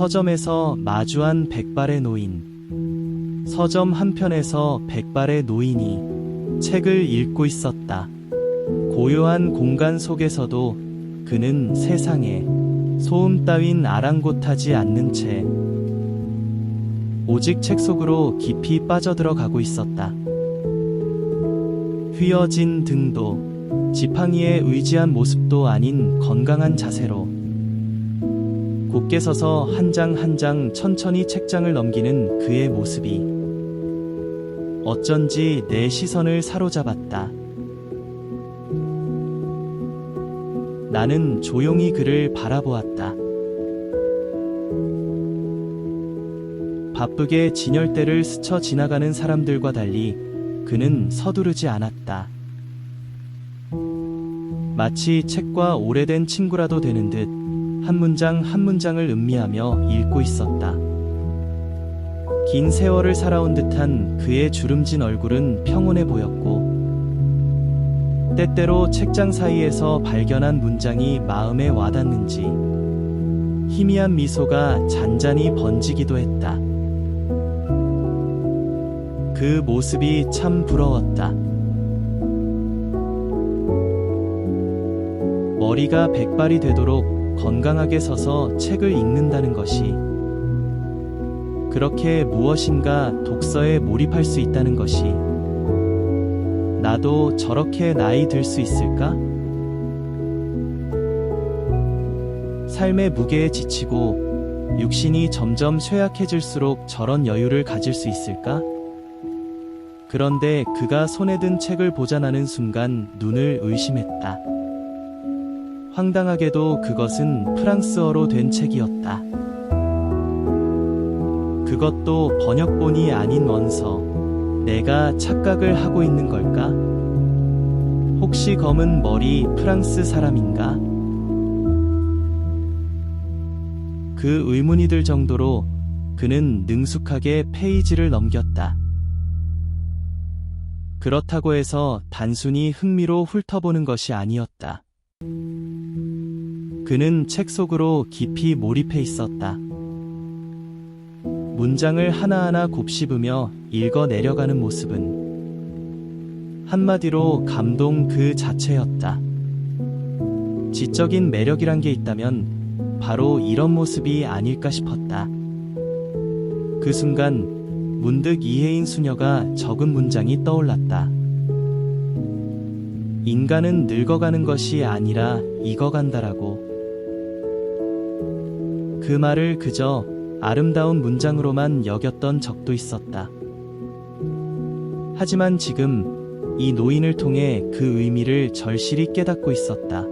서점에서 마주한 백발의 노인. 서점 한편에서 백발의 노인이 책을 읽고 있었다. 고요한 공간 속에서도 그는 세상에 소음 따윈 아랑곳하지 않는 채 오직 책 속으로 깊이 빠져들어가고 있었다. 휘어진 등도 지팡이에 의지한 모습도 아닌 건강한 자세로 곧게 서서 한장 한 장 천천히 책장을 넘기는 그의 모습이 어쩐지 내 시선을 사로잡았다. 나는 조용히 그를 바라보았다. 바쁘게 진열대를 스쳐 지나가는 사람들과 달리 그는 서두르지 않았다. 마치 책과 오래된 친구라도 되는 듯 한 문장 한 문장을 음미하며 읽고 있었다. 긴 세월을 살아온 듯한 그의 주름진 얼굴은 평온해 보였고, 때때로 책장 사이에서 발견한 문장이 마음에 와닿는지, 희미한 미소가 잔잔히 번지기도 했다. 그 모습이 참 부러웠다. 머리가 백발이 되도록 건강하게 서서 책을 읽는다는 것이 그렇게 무엇인가 독서에 몰입할 수 있다는 것이 나도 저렇게 나이 들 수 있을까? 삶의 무게에 지치고 육신이 점점 쇠약해질수록 저런 여유를 가질 수 있을까? 그런데 그가 손에 든 책을 보자 나는 순간 눈을 의심했다. 황당하게도 그것은 프랑스어로 된 책이었다. 그것도 번역본이 아닌 원서. 내가 착각을 하고 있는 걸까? 혹시 검은 머리 프랑스 사람인가? 그 의문이 들 정도로 그는 능숙하게 페이지를 넘겼다. 그렇다고 해서 단순히 흥미로 훑어보는 것이 아니었다. 그는 책 속으로 깊이 몰입해 있었다. 문장을 하나하나 곱씹으며 읽어 내려가는 모습은 한마디로 감동 그 자체였다. 지적인 매력이란 게 있다면 바로 이런 모습이 아닐까 싶었다. 그 순간 문득 이혜인 수녀가 적은 문장이 떠올랐다. 인간은 늙어가는 것이 아니라 익어간다라고. 그 말을 그저 아름다운 문장으로만 여겼던 적도 있었다. 하지만 지금 이 노인을 통해 그 의미를 절실히 깨닫고 있었다.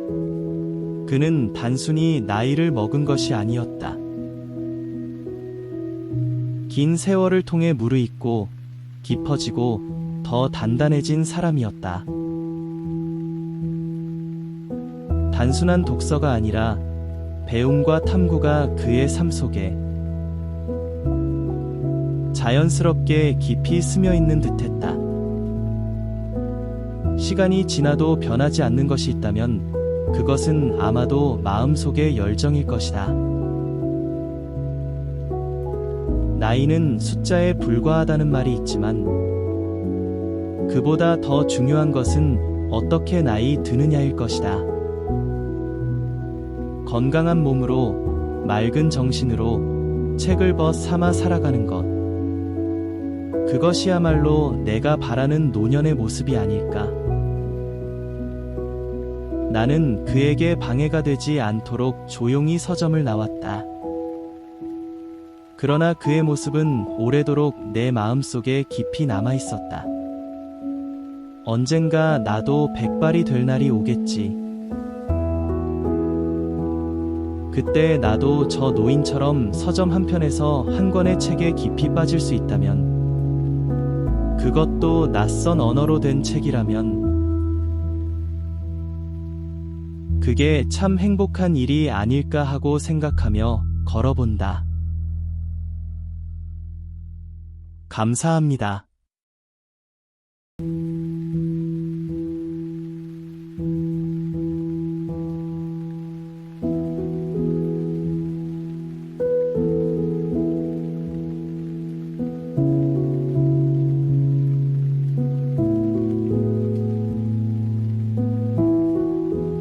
그는 단순히 나이를 먹은 것이 아니었다. 긴 세월을 통해 무르익고 깊어지고 더 단단해진 사람이었다. 단순한 독서가 아니라 배움과 탐구가 그의 삶 속에 자연스럽게 깊이 스며 있는 듯했다. 시간이 지나도 변하지 않는 것이 있다면 그것은 아마도 마음속의 열정일 것이다. 나이는 숫자에 불과하다는 말이 있지만 그보다 더 중요한 것은 어떻게 나이 드느냐일 것이다. 건강한 몸으로 맑은 정신으로 책을 벗 삼아 살아가는 것. 그것이야말로 내가 바라는 노년의 모습이 아닐까. 나는 그에게 방해가 되지 않도록 조용히 서점을 나왔다. 그러나 그의 모습은 오래도록 내 마음속에 깊이 남아 있었다. 언젠가 나도 백발이 될 날이 오겠지. 그때 나도 저 노인처럼 서점 한편에서 한 권의 책에 깊이 빠질 수 있다면, 그것도 낯선 언어로 된 책이라면, 그게 참 행복한 일이 아닐까 하고 생각하며 걸어본다. 감사합니다.